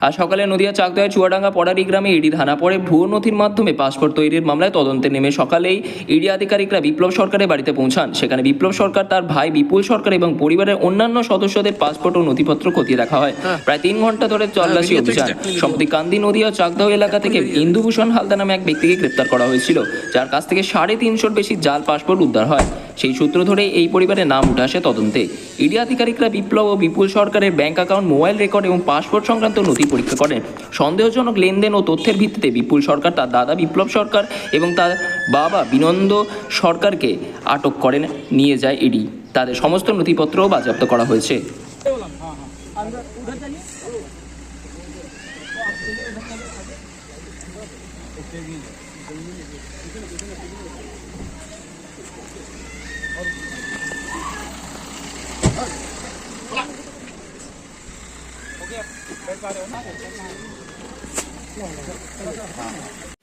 আজ সকালে নদিয়া চাকদয়া চুয়াডাঙ্গা পড়ারি গ্রামে ইডি ধানা পড়ে ভুয়ো নথির মাধ্যমে পাসপোর্ট তৈরির মামলায় তদন্তে নেমে সকালেই ইডি আধিকারিকরা বিপ্লব সরকারের বাড়িতে পৌঁছান। সেখানে বিপ্লব সরকার তার ভাই বিপুল সরকার এবং পরিবারের অন্যান্য সদস্যদের পাসপোর্ট ও নথিপত্র খতিয়ে রাখা হয়। প্রায় তিন ঘণ্টা ধরে তল্লাশি অভিযান। সম্প্রতি কান্দি নদিয়া চাকদহ এলাকা থেকে ইন্দুভূষণ হালদা নামে এক ব্যক্তিকে গ্রেপ্তার করা হয়েছিল যার কাছ থেকে সাড়ে তিনশোর বেশি জাল পাসপোর্ট উদ্ধার হয়। সেই সূত্র ধরে এই পরিবারের নাম উঠে আসে তদন্তে। ইডি আধিকারিকরা বিপ্লব ও বিপুল সরকারের ব্যাংক অ্যাকাউন্ট, মোবাইল রেকর্ড এবং পাসপোর্ট সংক্রান্ত নথি পরীক্ষা করেন। সন্দেহজনক লেনদেন ও তথ্যের ভিত্তিতে বিপুল সরকার তার দাদা বিপ্লব সরকার এবং তার বাবা বিনন্দ সরকারকে আটক করেন, নিয়ে যায় ইডি। তাদের সমস্ত নথিপত্রও বাজেয়াপ্ত করা হয়েছে। เป็那ประเด็น